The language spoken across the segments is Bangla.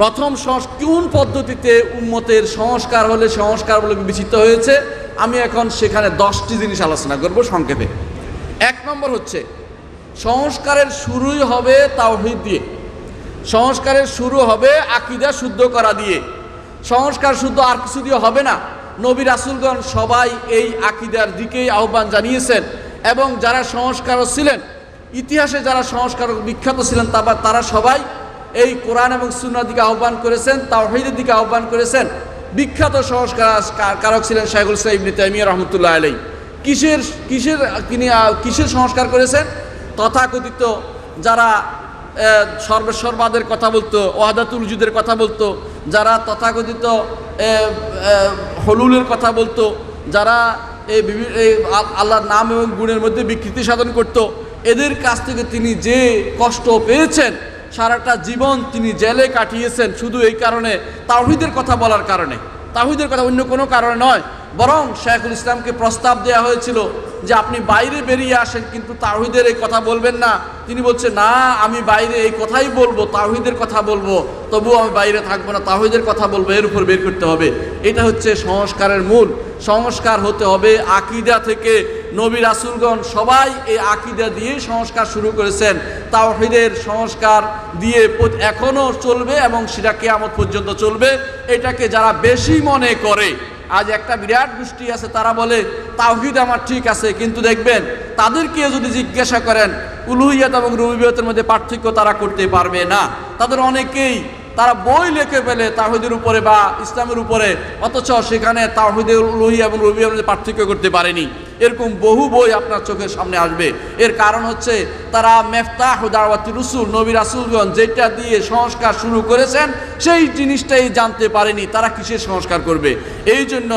প্রথম কোন পদ্ধতিতে উম্মতের সংস্কার হলে সংস্কার বলে বিবেচিত হয়েছে? আমি এখন সেখানে দশটি জিনিস আলোচনা করব সংক্ষেপে। এক নম্বর হচ্ছে, সংস্কারের শুরুই হবে তাওহিদ দিয়ে। সংস্কারের শুরু হবে আকিদা শুদ্ধ করা দিয়ে। সংস্কার শুদ্ধ আর কিছু দিয়ে হবে না। নবী রাসুলগণ সবাই এই আকিদার দিকেই আহ্বান জানিয়েছেন এবং যারা সংস্কারক ছিলেন, ইতিহাসে যারা সংস্কারক বিখ্যাত ছিলেন তারা সবাই এই কোরআন এবং সুন্নার দিকে আহ্বান করেছেন, তাওহিদের দিকে আহ্বান করেছেন। বিখ্যাত সংস্কার কারক ছিলেন শাইখুল ইসলাম ইবনে তাইমিয়া রহমতুল্লাহ আলাই কিসের কিসের, তিনি কিসের সংস্কার করেছেন? তথাকথিত যারা সর্বেশ্বরবাদের কথা বলতো, ওয়াদাতুল জুদের কথা বলতো, যারা তথাকথিত হলুলের কথা বলতো, যারা এই বিভি- এই আল্লাহর নাম এবং গুণের মধ্যে বিকৃতি সাধন করত, এদের কাছ থেকে তিনি যে কষ্ট পেয়েছেন সারাটা জীবন তিনি জেলে কাটিয়েছেন শুধু এই কারণে, তাওহিদের কথা বলার কারণে। তাওহিদের কথা অন্য কোনো কারণে নয়, বরং শেখুল ইসলামকে প্রস্তাব দেওয়া হয়েছিল যে আপনি বাইরে বেরিয়ে আসেন, কিন্তু তাওহিদের এই কথা বলবেন না। তিনি বলছে, না, আমি বাইরে এই কথাই বলব, তাওহিদের কথা বলব। তবুও আমি বাইরে থাকব না, তাওহিদের কথা বলব, এর উপর বের করতে হবে। এটা হচ্ছে সংস্কারের মূল। সংস্কার হতে হবে আকিদা থেকে নবী রাসুলগণ সবাই এই আকিদা দিয়ে সংস্কার শুরু করেছেন। তাওহিদের সংস্কার দিয়ে এখনও চলবে এবং সেটা কেয়ামত পর্যন্ত চলবে। এটাকে যারা বেশি মনে করে, আজ একটা বিরাট গোষ্ঠী আছে, তারা বলে, তাওহিদ আমার ঠিক আছে, কিন্তু দেখবেন, তাদেরকে যদি জিজ্ঞাসা করেন, উলুহিয়াত এবং রুবিয়তের মধ্যে পার্থক্য তারা করতে পারবে না। তাদের অনেকেই, তারা বই লেখে ফেলে তাহিদের উপরে বা ইসলামের উপরে, অথচ সেখানে তাহিদের উলুহিয়া এবং রবির মধ্যে পার্থক্য করতে পারেনি। এরকম বহু বই আপনার চোখের সামনে আসবে। এর কারণ হচ্ছে তারা মেফতাহ দাওয়াতি রসুল, নবী রাসুলগঞ্জ যেটা দিয়ে সংস্কার শুরু করেছেন, সেই জিনিসটাই জানতে পারেনি। তারা কিসের সংস্কার করবে? এই জন্য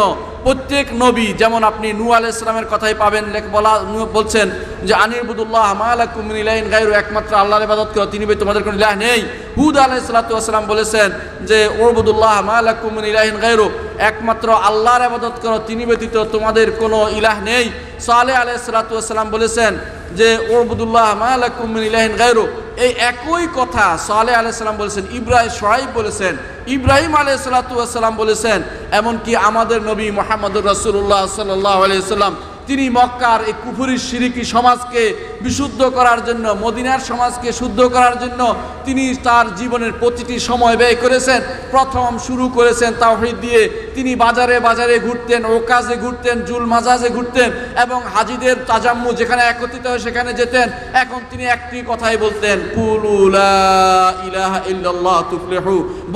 প্রত্যেক নবী, যেমন আপনি নু আল ইসলামের কথাই পাবেন বলা বলছেন যে আনিরবুদুল্লাহ মালাকুম ইলাইন গায়রু, একমাত্র আল্লাহর ইবাদত করো তিনি তোমাদের কোনো ইলাহ নেই। হুদ আলাইহিস সালাতু ওয়াসালাম বলেছেন যে ওরবুদুল্লাহ মালাকুম ইলাইন গায়রু, একমাত্র আল্লাহর ইবাদত করো তিনি ব্যতীত তোমাদের কোনো ইলাহ নেই। সালেহ আলাইহিস সালাতু ওয়াসালাম বলেছেন যে ওরবুদুল্লাহ মালাকুম ইলাইন গায়রু, এই একই কথা সালেহ আলাইসাল্লাম বলেছেন ইব্রাহিম সোহাইব বলেছেন, ইব্রাহিম আলাইসালাতাম বলেছেন, এমনকি আমাদের নবী মোহাম্মদুর রসুল্লাহ সাল্লাহ আলাইসাল্লাম তিনি মক্কার এই কুফুরি সিরিকি সমাজকে বিশুদ্ধ করার জন্য, মদিনার সমাজকে শুদ্ধ করার জন্য তিনি তার জীবনের প্রতিটি সময় ব্যয় করেছেন। প্রথম শুরু করেছেন তাওহিদ দিয়ে তিনি বাজারে বাজারে ঘুরতেন, ওকাজে ঘুরতেন, জুল মাজাজে ঘুরতেন এবং হাজিদের তাজাম্মু যেখানে একত্রিত হয়ে সেখানে যেতেন। এখন তিনি একটি কথাই বলতেন ইল্লাল্লাহ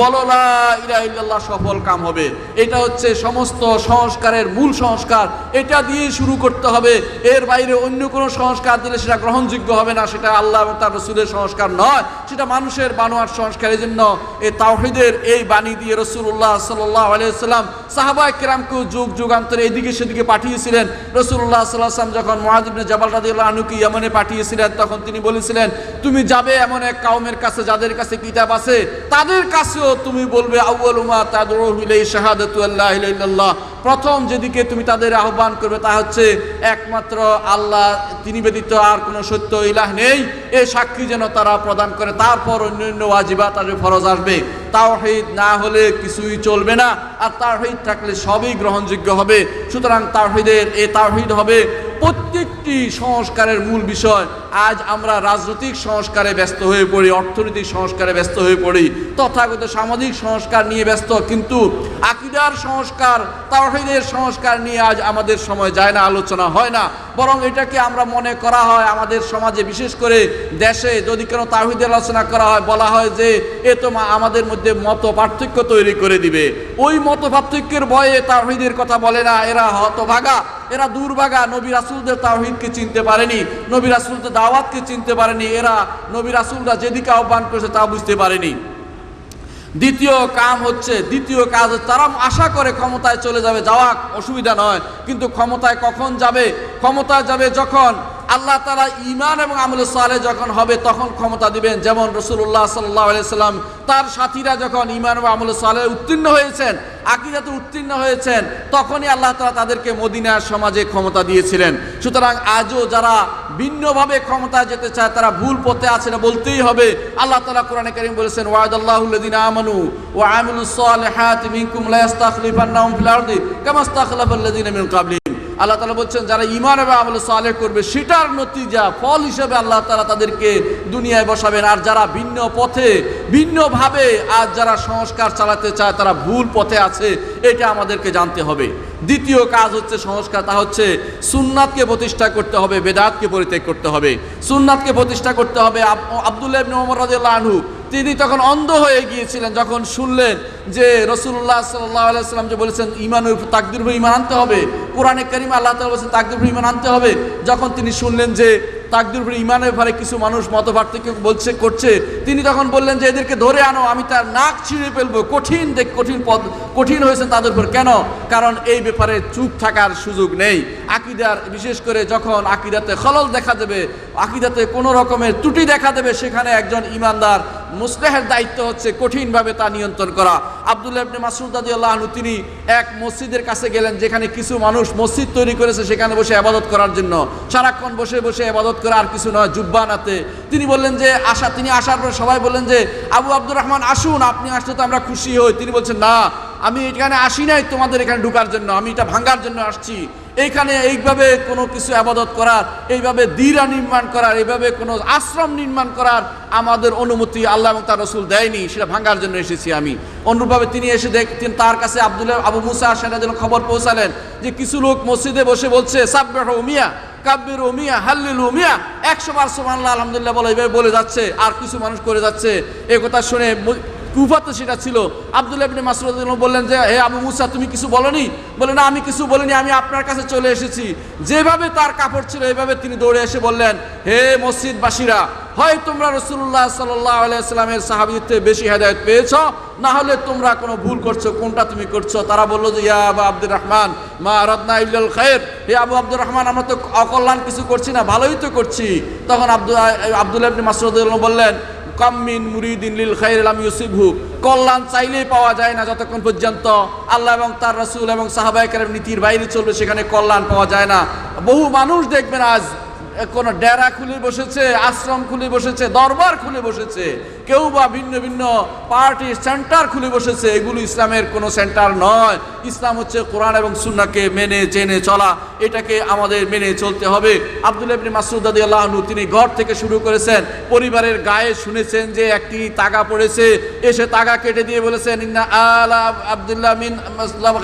বলো, লা ইল্লাল্লাহ সফল কাম হবে। এটা হচ্ছে সমস্ত সংস্কারের মূল সংস্কার। এটা দিয়ে শুরু করতে হবে। এর বাইরে অন্য কোনো সংস্কার দিলে সেটা গ্রহণযোগ্য হবে না, সেটা আল্লাহ এবং তার রসুলের সংস্কার নয়। সেটা মানুষের বানোয়ার সংস্কারের জন্য এই তাওহিদের এই বাণী দিয়ে রসুল্লাহ সাল্লাহ আলিয়াল্লাম সাহাবা কেরামকেও যুগ যুগান্তরে এদিকে সেদিকে পাঠিয়েছিলেন। রসুল্লাহ সাল্লাম যখন মহাজিবনে জবাল রাদিউল্লাহ আনুকে ইয়ামনে পাঠিয়েছিলেন, তখন তিনি বলেছিলেন, তুমি যাবে এমন এক কাউমের কাছে যাদের কাছে কিতাব আছে, তাদের কাছেও তুমি বলবে আউ্বাল উমা তাদরু ইলাই প্রথম যেদিকে তুমি তাদের আহ্বান করবে তা হচ্ছে, একমাত্র আল্লাহ, তিনি ব্যতীত আর কোনো সত্য ইলাহ নেই। এ সাক্ষী যেন তারা প্রদান করে, তারপর অন্যান্য ওয়াজিবা তাদের ফরজ আসবে। তাওহিদ না হলে কিছুই চলবে না, আর তাওহিদ থাকলে সবই গ্রহণযোগ্য হবে। সুতরাং তাওহিদের, এ তাওহিদ হবে প্রত্যেকটি সংস্কারের মূল বিষয়, আজ আমরা রাজনৈতিক সংস্কারে ব্যস্ত হয়ে পড়ি, অর্থনৈতিক সংস্কারে ব্যস্ত হয়ে পড়ি, তথাগত সামাজিক সংস্কার নিয়ে ব্যস্ত, কিন্তু আকিদার সংস্কার তাহিদের সংস্কার নিয়ে আজ আমাদের সময় যায় না, আলোচনা হয় না। বরং এটাকে আমরা মনে করা হয় আমাদের সমাজে, বিশেষ করে দেশে যদি কোনো তাহিদের আলোচনা করা হয়, বলা হয় যে এ তো আমাদের মধ্যে মত পার্থক্য তৈরি করে দিবে। ওই মত পার্থক্যের ভয়ে তাহিদের কথা বলে না, এরা হতভাগা। এরা দুর্ভাগা। নবী রাসুলদের তাওহিদকে চিনতে পারেনি, নবী রাসুলদের দাওয়াতকে চিনতে পারেনি, এরা নবী রাসুলরা যেদিকে আহ্বান করেছে তা বুঝতে পারেনি। দ্বিতীয় কাম হচ্ছে, দ্বিতীয় কাজ তারা আশা করে ক্ষমতায় চলে যাবে, যাওয়া অসুবিধা নয়। কিন্তু ক্ষমতায় কখন যাবে? ক্ষমতায় যাবে যখন আল্লাহ তালা ইমান এবং আমল সালে যখন হবে, তখন ক্ষমতা দিবেন। যেমন রসুল্লাহ সাল্লাহ সাল্লাম তার সাথীরা যখন ইমান এবং আমল সালে উত্তীর্ণ হয়েছেন, আকিদাতে উত্তীর্ণ হয়েছেন, তখনই আল্লাহ তালা তাদেরকে মদিনার সমাজে ক্ষমতা দিয়েছিলেন। সুতরাং আজও যারা ভিন্নভাবে ক্ষমতা যেতে চায়, তারা ভুল পথে আছে না, বলতেই হবে। আল্লাহ তালা কোরআনে কারিম বলেছেন ওয়াদাল্লাহুল্লাযিনা আমানু ওয়া আমিলুস সালিহাতি মিনকুম লা ইস্তাখলিফান্নাহুম ফিল আরদি কামা ইস্তাখলাফাল্লাযিনা মিন কাবলিহিম আল্লাহ তালা বলছেন, যারা ইমান এবং আমল সালেহ করবে, সেটার নতিজা, ফল হিসেবে আল্লাহ তালা তাদেরকে দুনিয়ায় বসাবেন। আর যারা ভিন্ন পথে, ভিন্নভাবে আর যারা সংস্কার চালাতে চায়, তারা ভুল পথে আছে, এটা আমাদেরকে জানতে হবে। দ্বিতীয় কাজ হচ্ছে সংস্কার, তা হচ্ছে সুন্নাতকে প্রতিষ্ঠা করতে হবে, বেদাতকে পরিত্যাগ করতে হবে। সুন্নাতকে প্রতিষ্ঠা করতে হবে আবদুল্লাহ ইবনে ওমর রাদিয়াল্লাহু আনহু। তিনি তখন অন্ধ হয়ে গিয়েছিলেন, যখন শুনলেন যে রসুল্লাহ সাল্লাহ আলাইসাল্লাম যে বলেছেন ইমান তাকদির ইমান আনতে হবে, কোরআনে করিম আল্লাহ তালা বলেছেন, তাকদির ইমান আনতে হবে। যখন তিনি শুনলেন যে তাকদির উপরে ইমানের ব্যাপারে কিছু মানুষ মত পার্থক্য বলছে, করছে। তিনি তখন বললেন যে, এদেরকে ধরে আনো, আমি তার নাক ছিঁড়ে ফেলব। কঠিন দেখ, কঠিন পদ, কঠিন হয়েছে তাদের উপর। কেন? কারণ এই ব্যাপারে চুপ থাকার সুযোগ নেই। আকিদার, বিশেষ করে যখন আকিদাতে খলল দেখা দেবে, আকিদাতে কোনো রকমের ত্রুটি দেখা দেবে, সেখানে একজন ইমানদার মুসলেহের দায়িত্ব হচ্ছে কঠিনভাবে তা নিয়ন্ত্রণ করা। আব্দুল্লাহ ইবনে রাদিয়াল্লাহু আনহু, তিনি এক মসজিদের কাছে গেলেন, যেখানে কিছু মানুষ মসজিদ তৈরি করেছে, সেখানে বসে আবাদত করার জন্য। সারাক্ষণ বসে বসে আবাদত করে আর কিছু নয় জুব্বানাতে তিনি বললেন যে, আশা, তিনি আসার পর সবাই বললেন যে, আবু আব্দুর রহমান, আসুন, আপনি আসলে তো আমরা খুশি হই। তিনি বলছেন, না, আমি এখানে আসি নাই, তোমাদের এখানে ঢুকার জন্য, আমি এটা ভাঙার জন্য আসছি। এইখানে এইভাবে কোনো কিছু আবাদত করার, এইভাবে দিরা নির্মাণ করার, এইভাবে কোনো আশ্রম নির্মাণ করার আমাদের অনুমতি আল্লাহ এবং তার রসুল দেয়নি, সেটা ভাঙার জন্য এসেছি আমি। অনুরূপভাবে তিনি এসে দেখ, তিনি তার কাছে আবদুল্লাহ, আবু মুসা সেটা যেন খবর পৌঁছালেন যে কিছু লোক মসজিদে বসে বলছে, সাব্বাহ উমিয়া কাব্যের উমিয়া হাল্লিল উমিয়া একশো বার সুবহানাল্লাহ, আলহামদুলিল্লাহ বলে, এইভাবে বলে যাচ্ছে, আর কিছু মানুষ করে যাচ্ছে। এ কথা শুনে কুফাতে সেটা ছিল। আব্দুল্লাহ ইবনে আনহু বললেন যে, হে আবু মুসা, তুমি কিছু বলনি? বলে, না, আমি কিছু বলিনি, আমি আপনার কাছে চলে এসেছি। যেভাবে তার কাপড় ছিল এইভাবে তিনি দৌড়ে এসে বললেন, হে মসজিদবাসীরা, হয় তোমরা রসুল্লাহ সাল্লাহ আলাইসাল্লামের সাহাবিদের থেকে বেশি হেদায়ত পেয়েছ? না হলে তোমরা কোনো ভুল করছ, কোনটা তুমি করছ? তারা বলল যে, ইয়া আবু আব্দুর রহমান মা রত্না ইল্লাল খায়ের হে আবু আব্দুর রহমান আমরা তো অকল্যাণ কিছু করছি না, ভালোই তো করছি। তখন আব্দুল, আব্দুল্লাহ মাসউদ বললেন কাম্মিন মুরিদিন খাই লাম ইউসিবহু। কল্যাণ চাইলেই পাওয়া যায় না যতক্ষণ পর্যন্ত আল্লাহ এবং তার রসুল এবং সাহাবাহিকের নীতির বাইরে চলবে, সেখানে কল্যাণ পাওয়া যায় না। বহু মানুষ দেখবেন আজ কোন ডেরা খুলে বসেছে, আশ্রম খুলে বসেছে, দরবার খুলে বসেছে, কেউ বা ভিন্ন ভিন্ন পার্টি সেন্টার খুলে বসেছে, এগুলো ইসলামের কোনো সেন্টার নয়। ইসলাম হচ্ছে কোরআন এবং সুন্নাহকে মেনে, চেনে, চলা, এটাকে আমাদের মেনে চলতে হবে। আব্দুল ইবনে মাসউদ রাদিয়াল্লাহু আনহু, তিনি ঘর থেকে শুরু করেছেন, পরিবারের গায়ে শুনেছেন যে একটি তাগা পড়েছে, এসে তাগা কেটে দিয়ে বলেছেন আলা আব্দুল্লাহ মিন মাসলাম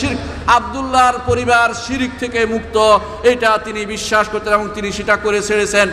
শিরক। আব্দুল্লাহর পরিবার শিরিক থেকে মুক্ত এটা তিনি বিশ্বাস করতেন এবং তিনি সেটা করে ছেড়েছেন।